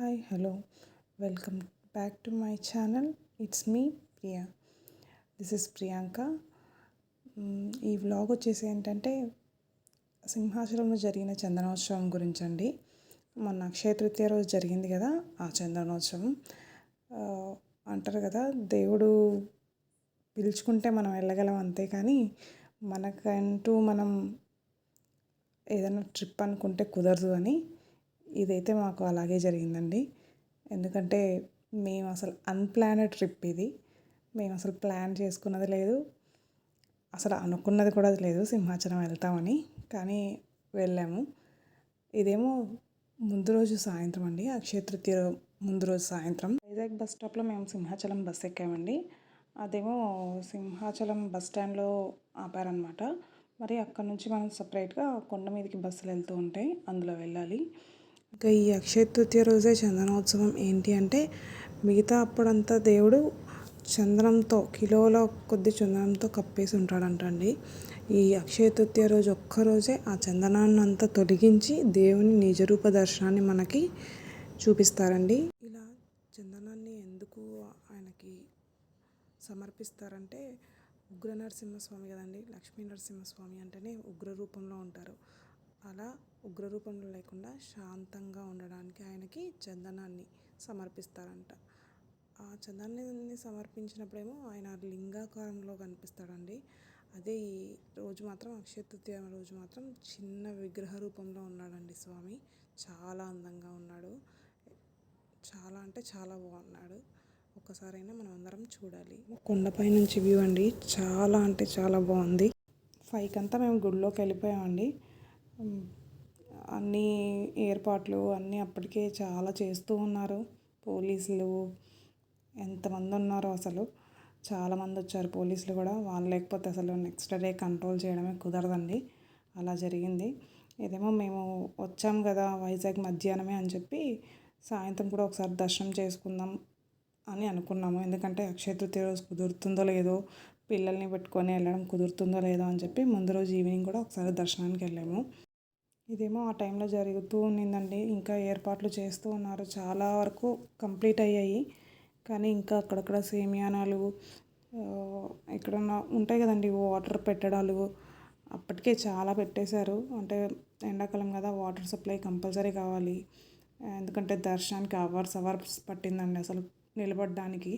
Hi hello welcome back to my channel it's me Priya this is Priyanka ఈ vlog వచ్చేసి ఏంటంటే సింహాచలంలో జరిగిన చందనోత్సవం గురించి అండి మొన్న అక్షయ తృతీయ రోజు జరిగింది కదా ఆ చందనోత్సవం. అంటారు కదా దేవుడు పిలుచుకుంటే మనం వెళ్ళగలం అంతే కానీ మనకంటూ మనం ఏదైనా ట్రిప్ అనుకుంటే కుదరదు అని ఇదైతే మాకు అలాగే జరిగిందండి. ఎందుకంటే మేము అసలు అన్ప్లానెడ్ ట్రిప్ ఇది. మేము అసలు ప్లాన్ చేసుకున్నది లేదు. అసలు అనుకున్నది కూడా లేదు సింహాచలం వెళ్తామని. కానీ వెళ్ళాము. ఇదేమో ముందు రోజు సాయంత్రం అండి. అక్షయ తృతీయ ముందు రోజు సాయంత్రం. వైజాగ్ బస్ స్టాప్లో మేము సింహాచలం బస్ ఎక్కామండి. అదేమో సింహాచలం బస్ స్టాండ్లో ఆపారనమాట మరి అక్కడ నుంచి మనం సపరేట్గా కొండ మీదకి బస్సులు వెళ్తూ ఉంటాయి. అందులో వెళ్ళాలి. ఇంకా ఈ అక్షయ తృతీయ రోజే చందనోత్సవం ఏంటి అంటే మిగతా అప్పుడంతా దేవుడు చందనంతో కిలోల కొద్ది చందనంతో కప్పేసి ఉంటాడంట అండి ఈ అక్షయ తృతీయ రోజు ఒక్కరోజే ఆ చందనాన్ని అంతా తొలగించి దేవుని నిజరూప దర్శనాన్ని మనకి చూపిస్తారండి. ఇలా చందనాన్ని ఎందుకు ఆయనకి సమర్పిస్తారంటే ఉగ్ర నరసింహస్వామి కదండి లక్ష్మీ నరసింహస్వామి అంటేనే ఉగ్ర రూపంలో ఉంటారు. అలా ఉగ్రరూపంలో లేకుండా శాంతంగా ఉండడానికి ఆయనకి చందనాన్ని సమర్పిస్తారంట. ఆ చందనాన్ని సమర్పించినప్పుడేమో ఆయన లింగాకారంలో కనిపిస్తాడండి. అదే ఈ రోజు మాత్రం అక్షయ తృతీయ రోజు మాత్రం చిన్న విగ్రహ రూపంలో ఉన్నాడండి స్వామి. చాలా అందంగా ఉన్నాడు. చాలా అంటే చాలా బాగున్నాడు. ఒక్కసారైనా మనం అందరం చూడాలి. కొండపై నుంచి వ్యూ అండి. చాలా అంటే చాలా బాగుంది. ఫైవ్కి అంతా మేము గుడిలోకి వెళ్ళిపోయామండి. అన్ని ఏర్పాట్లు అన్నీ అప్పటికే చాలా చేస్తూ ఉన్నారు. పోలీసులు ఎంతమంది ఉన్నారో అసలు. చాలామంది వచ్చారు పోలీసులు కూడా. వాళ్ళు లేకపోతే అసలు నెక్స్ట్ డే కంట్రోల్ చేయడమే కుదరదండి. అలా జరిగింది. ఇదేమో మేము వచ్చాం కదా వైజాగ్ మధ్యాహ్నమే అని చెప్పి సాయంత్రం కూడా ఒకసారి దర్శనం చేసుకుందాం అని అనుకున్నాము. ఎందుకంటే అక్షయ తృతీయ రోజు కుదురుతుందో లేదో పిల్లల్ని పెట్టుకొని వెళ్ళడం కుదురుతుందో లేదో అని చెప్పి ముందు రోజు ఈవినింగ్ కూడా ఒకసారి దర్శనానికి వెళ్ళాము. ఇదేమో ఆ టైంలో జరుగుతూ ఉన్నిందండి. ఇంకా ఏర్పాట్లు చేస్తూ ఉన్నారు. చాలా వరకు కంప్లీట్ అయ్యాయి. కానీ ఇంకా అక్కడక్కడ సేమియానాలు ఎక్కడన్నా ఉంటాయి కదండి వాటర్ పెట్టడాలు అప్పటికే చాలా పెట్టేశారు. అంటే ఎండాకాలం కదా వాటర్ సప్లై కంపల్సరీ కావాలి. ఎందుకంటే దర్శనానికి అవర్స్ అవర్స్ పట్టిందండి అసలు నిలబడడానికి.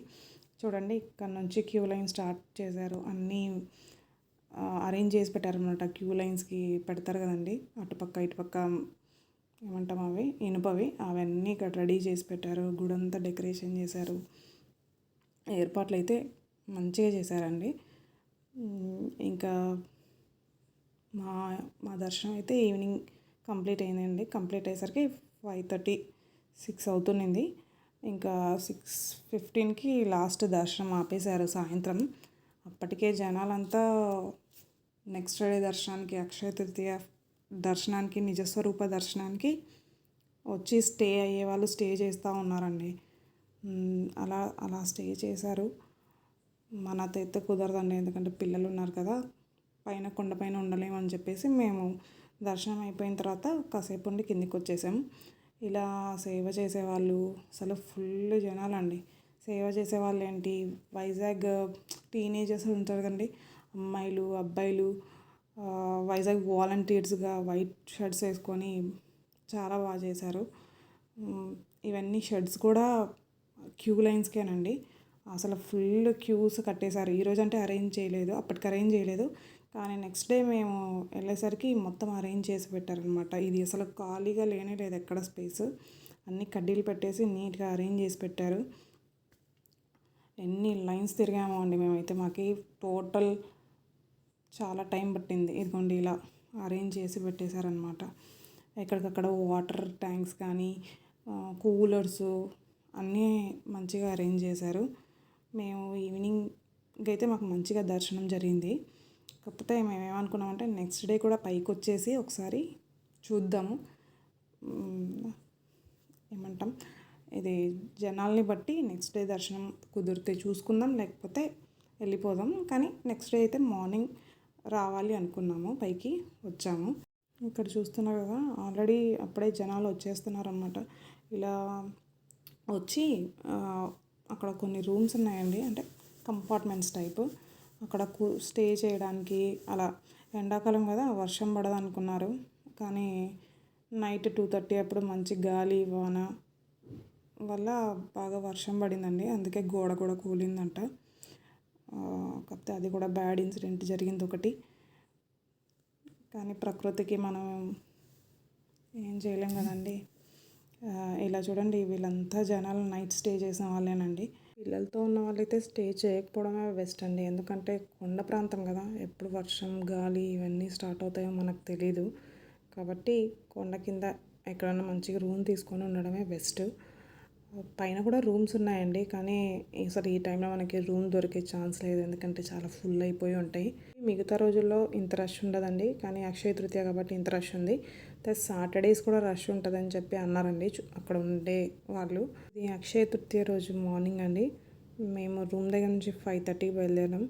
చూడండి ఇక్కడ నుంచి క్యూ లైన్ స్టార్ట్ చేశారు. అన్నీ అరేంజ్ చేసి పెట్టారనమాట క్యూ లైన్స్కి పెడతారు కదండి. అటుపక్క ఇటుపక్క ఏమంటాం అవి? ఇనుపవి అవన్నీ ఇక్కడ రెడీ చేసి పెట్టారు. గుడంతా డెకరేషన్ చేశారు. ఏర్పాట్లు అయితే మంచిగా చేశారండి. ఇంకా మా మా దర్శనం అయితే ఈవినింగ్ కంప్లీట్ అయిందండి. కంప్లీట్ అయ్యేసరికి ఫైవ్ థర్టీ సిక్స్ అవుతున్నింది ఇంకా సిక్స్ ఫిఫ్టీన్కి లాస్ట్ దర్శనం ఆపేశారు సాయంత్రం. అప్పటికే జనాలంతా నెక్స్ట్ డే దర్శనానికి అక్షయ తృతీయ దర్శనానికి నిజస్వరూప దర్శనానికి వచ్చి స్టే అయ్యే వాళ్ళు స్టే చేస్తూ ఉన్నారండి. అలా అలా స్టే చేశారు. మనతో అయితే కుదరదండి ఎందుకంటే పిల్లలు ఉన్నారు కదా. పైన కొండపైన ఉండలేము అని చెప్పేసి మేము దర్శనం అయిపోయిన తర్వాత కాసేపు ఉండి కిందికి వచ్చేసాం. ఇలా సేవ చేసేవాళ్ళు అసలు ఫుల్ జనాలండి. సేవ చేసేవాళ్ళు ఏంటి? వైజాగ్ టీనేజర్స్ ఉంటారు కదండి. అమ్మాయిలు అబ్బాయిలు వైజాగ్ వాలంటీర్స్గా వైట్ షర్ట్స్ వేసుకొని చాలా బాగా చేశారు. ఇవన్నీ షర్ట్స్ కూడా క్యూ లైన్స్కేనండి. అసలు ఫుల్ క్యూస్ కట్టేశారు. ఈరోజు అంటే అరేంజ్ చేయలేదు అప్పటికి అరేంజ్ చేయలేదు. కానీ నెక్స్ట్ డే మేము వెళ్ళేసరికి మొత్తం అరేంజ్ చేసి పెట్టారనమాట. ఇది అసలు ఖాళీగా లేనే లేదు ఎక్కడ స్పేస్. అన్ని కడ్డీలు పెట్టేసి నీట్గా అరేంజ్ చేసి పెట్టారు. ఎన్ని లైన్స్ తిరిగామో అండి మేమైతే. మాకు టోటల్ చాలా టైం పట్టింది. ఇదిగోండి ఇలా అరేంజ్ చేసి పెట్టేశారనమాట ఎక్కడికక్కడ వాటర్ ట్యాంక్స్ కానీ కూలర్స్ అన్నీ మంచిగా అరేంజ్ చేశారు. మేము ఈవినింగ్ అయితే మాకు మంచిగా దర్శనం జరిగింది. కాకపోతే మేము ఏమనుకున్నామంటే నెక్స్ట్ డే కూడా పైకి వచ్చేసి ఒకసారి చూద్దాము. ఏమంటాం? ఇది జనాల్ని బట్టి నెక్స్ట్ డే దర్శనం కుదిరితే చూసుకుందాం లేకపోతే వెళ్ళిపోదాం. కానీ నెక్స్ట్ డే అయితే మార్నింగ్ రావాలి అనుకున్నాము పైకి వచ్చాము. ఇక్కడ చూస్తున్నా కదా ఆల్రెడీ అప్పుడే జనాలు వచ్చేస్తున్నారనమాట ఇలా వచ్చి అక్కడ కొన్ని రూమ్స్ ఉన్నాయండి. అంటే కంపార్ట్మెంట్స్ టైపు అక్కడ కూ స్టే చేయడానికి అలా ఎండాకాలం కదా వర్షం పడదు అనుకున్నారు. కానీ నైట్ టూ థర్టీ అప్పుడు మంచి గాలి వాన వల్ల బాగా వర్షం పడిందండి. అందుకే గోడ కూడా కూలిందంట. కాకపోతే అది కూడా బ్యాడ్ ఇన్సిడెంట్ జరిగింది ఒకటి. కానీ ప్రకృతికి మనం ఏం చేయలేం కదండి. ఇలా చూడండి వీళ్ళంతా జనాలు నైట్ స్టే చేసిన వాళ్ళేనండి. పిల్లలతో ఉన్న వాళ్ళైతే స్టే చేయకపోవడమే బెస్ట్ అండి. ఎందుకంటే కొండ ప్రాంతం కదా ఎప్పుడు వర్షం గాలి ఇవన్నీ స్టార్ట్ అవుతాయో మనకు తెలీదు. కాబట్టి కొండ కింద ఎక్కడైనా మంచిగా రూమ్ తీసుకొని ఉండడమే బెస్ట్. పైన కూడా రూమ్స్ ఉన్నాయండి కానీ అసలు ఈ టైంలో మనకి రూమ్ దొరికే ఛాన్స్ లేదు ఎందుకంటే చాలా ఫుల్ అయిపోయి ఉంటాయి. మిగతా రోజుల్లో ఇంత రష్ ఉండదండి కానీ అక్షయ తృతీయ కాబట్టి ఇంత రష్ ఉంది. ప్లస్ సాటర్డేస్ కూడా రష్ ఉంటుందని చెప్పి అన్నారండి అక్కడ ఉండే వాళ్ళు. ఇది అక్షయ తృతీయ రోజు మార్నింగ్ అండి. మేము రూమ్ దగ్గర నుంచి ఫైవ్ థర్టీకి బయలుదేరాం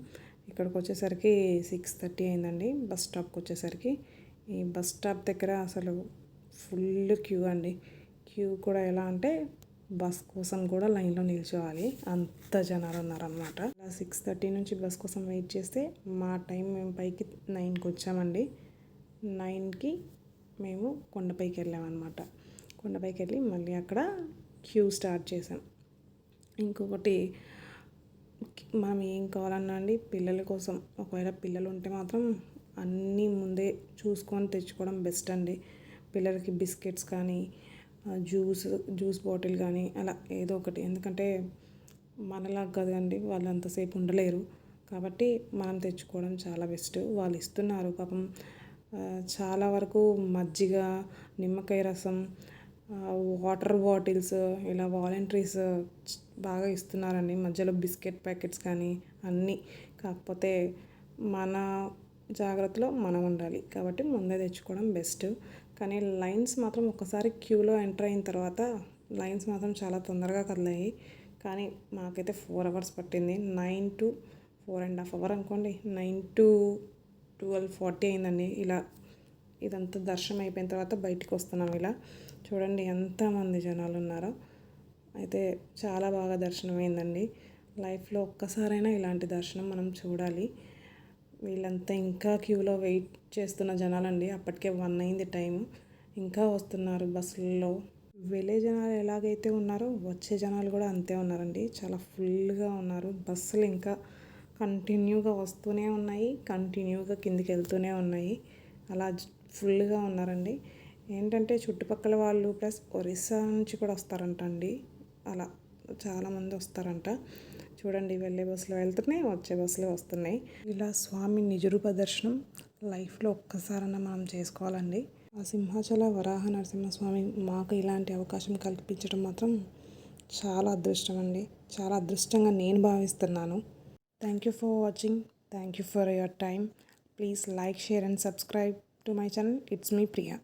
ఇక్కడికి వచ్చేసరికి సిక్స్ థర్టీ అయిందండి బస్ స్టాప్కి వచ్చేసరికి. ఈ బస్ స్టాప్ దగ్గర అసలు ఫుల్ క్యూ అండి. క్యూ కూడా ఎలా అంటే బస్ కోసం కూడా లైన్లో నిల్చోవాలి. అంత జనాలు ఉన్నారనమాట అలా సిక్స్ థర్టీ నుంచి బస్ కోసం వెయిట్ చేస్తే మా టైం మేము పైకి నైన్కి వచ్చామండి. నైన్కి మేము కొండపైకి వెళ్ళామన్నమాట. కొండపైకి వెళ్ళి మళ్ళీ అక్కడ క్యూ స్టార్ట్ చేసాం ఇంకొకటి మనం ఏం కావాలన్నా అండి పిల్లల కోసం. ఒకవేళ పిల్లలు ఉంటే మాత్రం అన్నీ ముందే చూసుకొని తెచ్చుకోవడం బెస్ట్ అండి. పిల్లలకి బిస్కెట్స్ కానీ జ్యూస్ జ్యూస్ బాటిల్ కానీ అలా ఏదో ఒకటి. ఎందుకంటే మనలా కదండి వాళ్ళు అంతసేపు ఉండలేరు. కాబట్టి మనం తెచ్చుకోవడం చాలా బెస్ట్. వాళ్ళు ఇస్తున్నారు పాపం. చాలా వరకు మజ్జిగ నిమ్మకాయ రసం వాటర్ బాటిల్స్ ఇలా వాలంటీర్స్ బాగా ఇస్తున్నారండి. మధ్యలో బిస్కెట్ ప్యాకెట్స్ కానీ అన్నీ. కాకపోతే మన జాగ్రత్తలో మనం ఉండాలి. కాబట్టి ముందే తెచ్చుకోవడం బెస్ట్. కానీ లైన్స్ మాత్రం ఒకసారి క్యూలో ఎంటర్ అయిన తర్వాత లైన్స్ మాత్రం చాలా తొందరగా కదిలాయి. కానీ మాకైతే ఫోర్ అవర్స్ పట్టింది. Nine to four and half hour అనుకోండి. నైన్ టు ట్వెల్వ్ ఫార్టీ అయిందండి. ఇలా ఇదంతా దర్శనం అయిపోయిన తర్వాత బయటికి వస్తున్నాం ఇలా. చూడండి ఎంతమంది జనాలు ఉన్నారో. అయితే చాలా బాగా దర్శనం అయిందండి లైఫ్లో ఒక్కసారైనా ఇలాంటి దర్శనం మనం చూడాలి. వీళ్ళంతా ఇంకా క్యూలో వెయిట్ చేస్తున్న జనాలండి. అప్పటికే వన్ అయింది టైం ఇంకా వస్తున్నారు బస్సుల్లో. వెళ్ళే జనాలు ఎలాగైతే ఉన్నారో వచ్చే జనాలు కూడా అంతే ఉన్నారండి. చాలా ఫుల్గా ఉన్నారు. బస్సులు ఇంకా కంటిన్యూగా వస్తూనే ఉన్నాయి. కంటిన్యూగా కిందికి వెళ్తూనే ఉన్నాయి. అలా ఫుల్గా ఉన్నారండి. ఏంటంటే చుట్టుపక్కల వాళ్ళు ప్లస్ ఒరిస్సా నుంచి కూడా వస్తారంట అండి అలా చాలామంది వస్తారంట. చూడండి వెళ్ళే బస్సులో వెళ్తున్నాయి వచ్చే బస్సులో వస్తున్నాయి. ఇలా స్వామి నిజరూప దర్శనం లైఫ్లో ఒక్కసారన్నా మనం చేసుకోవాలండి. ఆ సింహాచల వరాహ నరసింహస్వామి మాకు ఇలాంటి అవకాశం కల్పించడం మాత్రం చాలా అదృష్టం అండి. చాలా అదృష్టంగా నేను భావిస్తున్నాను. Thank you for watching thank you for your time please like share and subscribe to my channel it's me Priya